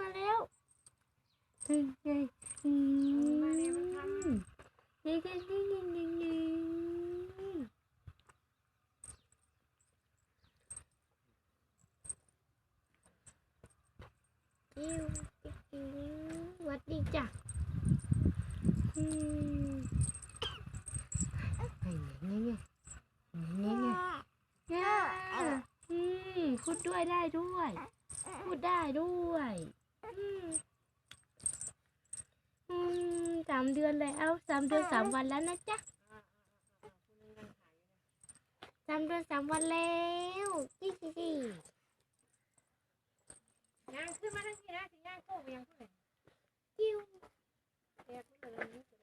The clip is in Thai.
มาแล้วยิงยิงยิงยิงยิงยิงยิงยิงยิงวัดดีจ้ะพูดด้วยได้ด้วย พูดได้ด้วยามเดือนแล้วสามเดือนสามวันแล้วนะจ๊ะสามเดือนสามวันแล้วยี่สิบสี่ย่างขึ้นมาทั้งทีนะสิย่างโค้งไปยังขึ้นเลยจิ้วแกขึ้นเลย